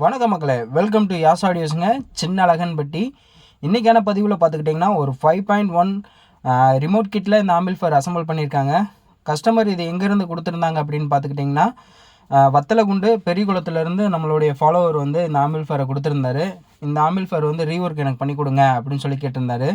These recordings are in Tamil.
வணக்கம் மக்களே. வெல்கம் டு யாஸ் ஆடியோஸுங்க சின்ன அழகன்பட்டி இன்றைக்கான பதிவில் பார்த்துக்கிட்டிங்கன்னா ஒரு ஃபைவ் பாயிண்ட் ஒன் ரிமோட் கிட்டில் இந்த ஆம்பிள்ஃபர் அசம்பிள் பண்ணியிருக்காங்க. கஸ்டமர் இது எங்கேருந்து கொடுத்துருந்தாங்க அப்படின்னு பார்த்துக்கிட்டிங்கன்னா ஆஹ், பெரிய குளத்துலேருந்து நம்மளுடைய ஃபாலோவர் வந்து இந்த ஆம்பிள்ஃபரை கொடுத்துருந்தாரு. இந்த ஆம்பிள்ஃபயர் வந்து ரீஒர்க் எனக்கு பண்ணி கொடுங்க அப்படின்னு சொல்லி கேட்டிருந்தாரு.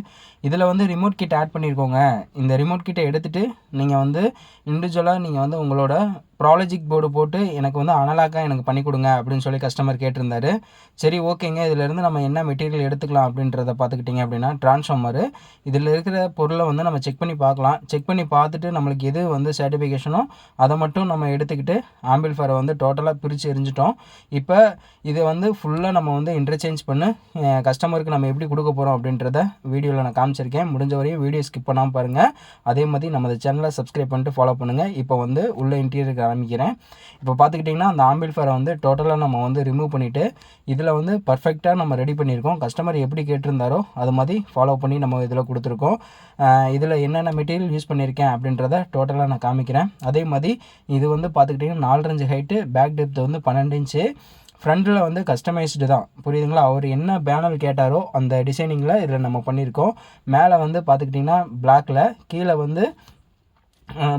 இதில் வந்து ரிமோட் கிட் ஆட் பண்ணியிருக்கோங்க இந்த ரிமோட் கிட்டை எடுத்துகிட்டு நீங்கள் வந்து இண்டிவிஜுவலாக நீங்கள் வந்து உங்களோட ப்ராலஜிக் போர்டு போட்டு எனக்கு வந்து அனலாக்காக எனக்கு பண்ணி கொடுங்க அப்படின்னு சொல்லி கஸ்டமர் கேட்டிருந்தாரு. சரி ஓகேங்க இதிலேருந்து நம்ம என்ன மெட்டீரியல் எடுத்துக்கலாம் அப்படின்றத பார்த்துக்கிட்டிங்க அப்படின்னா ட்ரான்ஸ்ஃபார்மரு இதில் இருக்கிற பொருளை வந்து நம்ம செக் பண்ணி பார்க்கலாம். செக் பண்ணி பார்த்துட்டு நம்மளுக்கு எது வந்து சர்டிஃபிகேஷனோ அதை மட்டும் நம்ம எடுத்துக்கிட்டு ஆம்பிள்ஃபரை வந்து டோட்டலாக பிரித்து எரிஞ்சிட்டோம் இப்போ இதை வந்து ஃபுல்லாக நம்ம வந்து இன்டர்சேஞ்ச் பண்ணி கஸ்டமருக்கு நம்ம எப்படி கொடுக்க போகிறோம் அப்படின்றத வீடியோவில் நான் காமிச்சிருக்கேன். முடிஞ்ச வரையும் வீடியோ ஸ்கிப் பண்ணாமல் பாருங்கள் அதே மாதிரி நம்ம சேனலை சப்ஸ்கிரைப் பண்ணிட்டு ஃபாலோ பண்ணுங்கள் இப்போ வந்து உள்ள இன்டீரியருக்கு ஆரம்பிக்கிறேன். இப்போ பார்த்துக்கிட்டிங்கன்னா அந்த ஆம்பிள்ஃபரை வந்து டோட்டலாக நம்ம வந்து ரிமூவ் பண்ணிவிட்டு இதில் வந்து பர்ஃபெக்டாக நம்ம ரெடி பண்ணியிருக்கோம். கஸ்டமர் எப்படி கேட்டிருந்தாரோ அது மாதிரி ஃபாலோ பண்ணி நம்ம இதில் கொடுத்துருக்கோம். இதில் என்னென்ன மெட்டீரியல் யூஸ் பண்ணியிருக்கேன் அப்படின்றத டோட்டலாக நான் காமிக்கிறேன். அதே மாதிரி இது வந்து பார்த்துக்கிட்டிங்கன்னா நாலரஞ்சு ஹைட்டு பேக் டெப்த் வந்து பன்னெண்டு இன்ச்சு ஃப்ரண்ட்டில் வந்து கஸ்டமைஸ்டு தான். புரியுதுங்களா? அவர் என்ன பேனல் கேட்டாரோ அந்த டிசைனிங்கில் இதில் நம்ம பண்ணியிருக்கோம். மேலே வந்து பார்த்துக்கிட்டிங்கன்னா பிளாக்கில் கீழே வந்து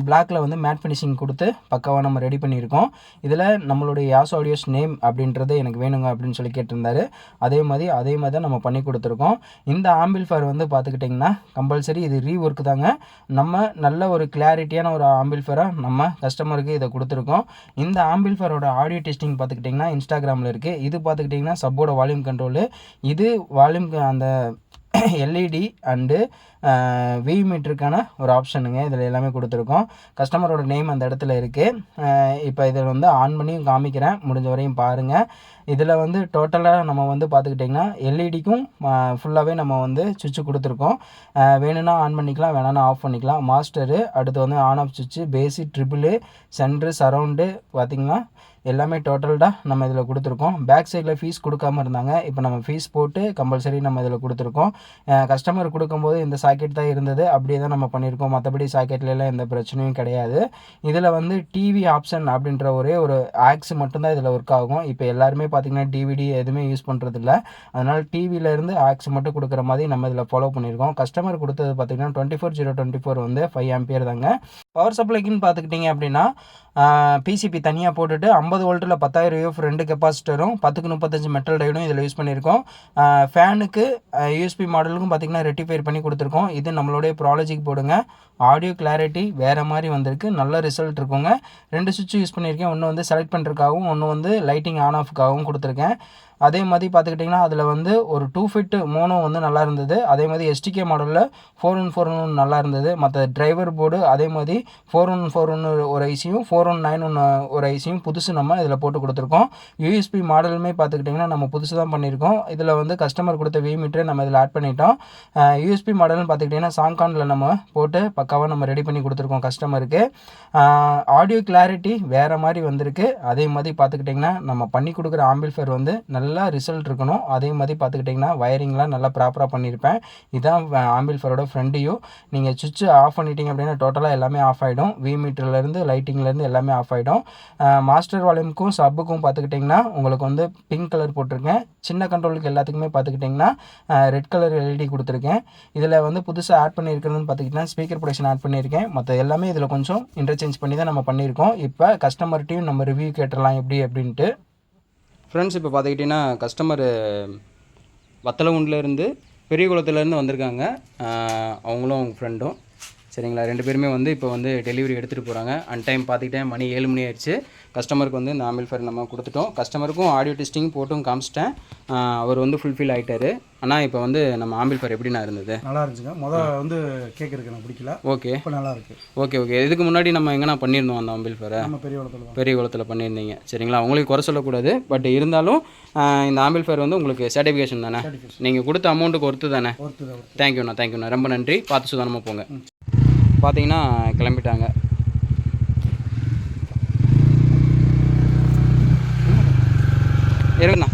பிளாக்ல வந்து மேட் ஃபினிஷிங் கொடுத்து பக்காவாக நம்ம ரெடி பண்ணியிருக்கோம். இதில் நம்மளுடைய யாஸ் ஆடியோஸ் நேம் அப்படின்றது எனக்கு வேணுங்க அப்படின்னு சொல்லி கேட்டிருந்தாரு. அதே மாதிரி அதே மாதிரி தான் நம்ம பண்ணி கொடுத்துருக்கோம். இந்த ஆம்பிள்ஃபயர் வந்து பார்த்துக்கிட்டிங்கன்னா கம்பல்சரி இது ரீஒர்க் தாங்க. நம்ம நல்ல ஒரு கிளாரிட்டியான ஒரு ஆம்பிள்ஃபயரை நம்ம கஸ்டமருக்கு இதை கொடுத்துருக்கோம். இந்த ஆம்பிள்ஃபயரோட ஆடியோ டெஸ்டிங் பார்த்துக்கிட்டிங்கன்னா இன்ஸ்டாகிராமில் இருக்குது இது பார்த்துக்கிட்டிங்கன்னா சப்போட வால்யூம் கண்ட்ரோலு இது வால்யூம் அந்த எல்இடி அண்டு வி மீட்டருக்கான ஒரு ஆப்ஷனுங்க இதில் எல்லாமே கொடுத்துருக்கோம். கஸ்டமரோட நேம் அந்த இடத்துல இருக்குது இப்போ இதில் வந்து ஆன் பண்ணியும் காமிக்கிறேன். முடிஞ்ச வரையும் பாருங்கள் இதில் வந்து டோட்டலாக நம்ம வந்து பார்த்துக்கிட்டிங்கன்னா எல்இடிக்கும் ஃபுல்லாகவே நம்ம வந்து சுவிட்சு கொடுத்துருக்கோம். வேணும்னா ஆன் பண்ணிக்கலாம் வேணான்னா ஆஃப் பண்ணிக்கலாம். மாஸ்டரு அடுத்து வந்து ஆன் ஆஃப் சுவிட்சு பேசிக் ட்ரிபிளு சென்ட்ரு சரவுண்டு பார்த்திங்கன்னா எல்லாமே டோட்டல்டாக நம்ம இதில் கொடுத்துருக்கோம். பேக் சைடில் ஃபீஸ் கொடுக்காம இருந்தாங்க. இப்போ நம்ம ஃபீஸ் போட்டு கம்பல்சரி நம்ம இதில் கொடுத்துருக்கோம். கஸ்டமர் கொடுக்கும்போது இந்த சாக்கெட் தான் இருந்தது. அப்படியே தான் நம்ம பண்ணியிருக்கோம். மற்றபடி சாக்கெட்லலாம் எந்த பிரச்சனையும் கிடையாது. இதில் வந்து டிவி ஆப்ஷன் அப்படின்ற ஒரே ஒரு ஆக்ஸ் மட்டும்தான் இதில் ஒர்க் ஆகும். இப்போ எல்லாருமே பார்த்திங்கன்னா டிவிடி எதுவுமே யூஸ் பண்ணுறதில்ல அதனால் டிவியிலேருந்து ஆக்ஸ் மட்டும் கொடுக்குற மாதிரி நம்ம இதில் ஃபாலோ பண்ணியிருக்கோம். கஸ்டமர் கொடுத்தது பார்த்திங்கன்னா twenty four zero twenty four வந்து ஃபைவ் ஆம்பியர் தாங்க. பவர் சப்ளைக்குன்னு பார்த்துக்கிட்டிங்க அப்படின்னா பிசிபி தனியாக போட்டுட்டு ஐம்பது வோல்ட்டில் பத்தாயிரம் யூஎஃப் ரெண்டு கெப்பாசிட்டரும் பத்துக்கு முப்பத்தஞ்சு மெட்டல் டைடும் இதில் யூஸ் பண்ணியிருக்கோம். ஃபேனுக்கு யூஎஸ்பி மாடலுக்கும் பார்த்திங்கன்னா ரெட்டிஃபைர் பண்ணி கொடுத்துருக்கோம். இது நம்மளுடைய ப்ராலஜிக்கு போடுங்க. ஆடியோ கிளாரிட்டி வேறு மாதிரி வந்திருக்கு. நல்ல ரிசல்ட் இருக்குங்க. ரெண்டு சுவிட்ச் யூஸ் பண்ணியிருக்கேன். ஒன்று வந்து செலக்ட் பண்ணுறதுக்காகவும் ஒன்று வந்து லைட்டிங் ஆன் ஆஃப்க்காகவும் கொடுத்துருக்கேன். அதே மாதிரி பார்த்துக்கிட்டிங்கன்னா அதில் வந்து ஒரு டூ ஃபிட்டு மோனோ வந்து நல்லா இருந்தது. அதே மாதிரி எஸ்டிகே மாடலில் ஃபோர் ஒன் ஃபோர் ஒன் நல்லா இருந்தது. மற்ற டிரைவர் போர்டு அதே மாதிரி ஃபோர் ஒன் ஃபோர் ஒன்று ஒரு ஐசியும் ஃபோர் ஒன் நைன் ஒன் ஒரு ஐசியும் புதுசு நம்ம இதில் போட்டு கொடுத்துருக்கோம். யூஎஸ்பி மாடலுமே பார்த்துக்கிட்டிங்கன்னா நம்ம புதுசு தான் பண்ணியிருக்கோம். இதில் வந்து கஸ்டமர் கொடுத்த வி மீட்டரை நம்ம இதில் ஆட் பண்ணிட்டோம். யூஎஸ்பி மாடல்னு பார்த்துக்கிட்டிங்கன்னா சாங்கானில் நம்ம போட்டு பக்காவாக நம்ம ரெடி பண்ணி கொடுத்துருக்கோம் கஸ்டமருக்கு ஆடியோ கிளாரிட்டி வேறு மாதிரி வந்திருக்கு. அதே மாதிரி பார்த்துக்கிட்டிங்கன்னா நம்ம பண்ணி கொடுக்குற ஆம்பிள்ஃபேர் வந்து நல்ல ரிசல்ட் இருக்கணும். அதே மாதிரி பார்த்துக்கிட்டிங்கன்னா வயரிங்லாம் நல்லா ப்ராப்பராக பண்ணியிருப்பேன். இதான் ஆம்பிள்ஃபரோட ஃப்ரெண்டையும் நீங்கள் சுவிட்ச் ஆஃப் பண்ணிட்டீங்க அப்படின்னா டோட்டலாக எல்லாமே ஆஃப் ஆகிடும் வி மீட்டர்லேருந்து லைட்டிங்லேருந்து எல்லாமே ஆஃப் ஆகிடும் மாஸ்டர் வால்யூமுக்கும் சப்புக்கும் பார்த்துக்கிட்டிங்கன்னா உங்களுக்கு வந்து பிங்க் கலர் போட்டிருக்கேன். சின்ன கண்ட்ரோலுக்கு எல்லாத்துக்குமே பார்த்துக்கிட்டிங்கன்னா ரெட் கலர் எல்இடி கொடுத்துருக்கேன். இதில் வந்து புதுசாக ஆட் பண்ணியிருக்கிறதுன்னு பார்த்துக்கிட்டிங்கன்னா ஸ்பீக்கர் ப்ரொடக்ஷன் ஆட் பண்ணியிருக்கேன். மற்ற எல்லாமே இதில் கொஞ்சம் இன்டர்சேஞ்ச் பண்ணி தான் நம்ம பண்ணியிருக்கோம். இப்போ கஸ்டமர்கிட்டையும் நம்ம ரிவ்யூ கேட்டுடலாம் எப்படி அப்படின்ட்டு. ஃப்ரெண்ட்ஸ் இப்போ பார்த்துக்கிட்டிங்கன்னா கஸ்டமர் வத்தலகுண்டிலேருந்து பெரியகுளத்துலேருந்து வந்திருக்காங்க. அவங்களும் அவங்க ஃப்ரெண்டும் சரிங்களா? ரெண்டு பேருமே வந்து இப்போ வந்து டெலிவரி எடுத்துகிட்டு போகிறாங்க அன் டைம் பார்த்துக்கிட்டேன் மணி ஏழு மணி ஆயிடுச்சு. கஸ்டமருக்கு வந்து இந்த ஆம்பிள்ஃபயர் நம்ம கொடுத்துட்டோம். கஸ்டமருக்கும் ஆடியோ டெஸ்டிங் போட்டும் காமிச்சிட்டேன். அவர் வந்து ஃபுல்ஃபில் ஆகிட்டாரு ஆனால் இப்போ வந்து நம்ம ஆம்பிள்ஃபயர் எப்படிண்ணா இருந்தது? நல்லா இருந்துச்சுங்க. முதல் வந்து கேட்குறதுக்கு எனக்கு பிடிக்கல. ஓகே. இப்போ நல்லா இருக்கு. Okay okay. இதுக்கு முன்னாடி நம்ம எங்கன்னா பண்ணியிருந்தோம் அந்த ஆம்பிள்ஃபயரை நம்ம பெரிய தான். பெரிய குளத்தில் பண்ணியிருந்தீங்க. சரிங்களா? உங்களுக்கு குறை சொல்லக்கூடாது. பட் இருந்தாலும் இந்த ஆம்பிள்ஃபயர் வந்து உங்களுக்கு சர்டிஃபிகேஷன் தானே? நீங்கள் கொடுத்த அமௌண்ட்டுக்கு ஒர்த்து தானே? தேங்க்யூண்ணா தேங்க்யூண்ணா ரொம்ப நன்றி. பார்த்து சுதானமாக போங்க. பார்த்தீங்கன்னா கிளம்பிட்டாங்க. இருங்கண்ணா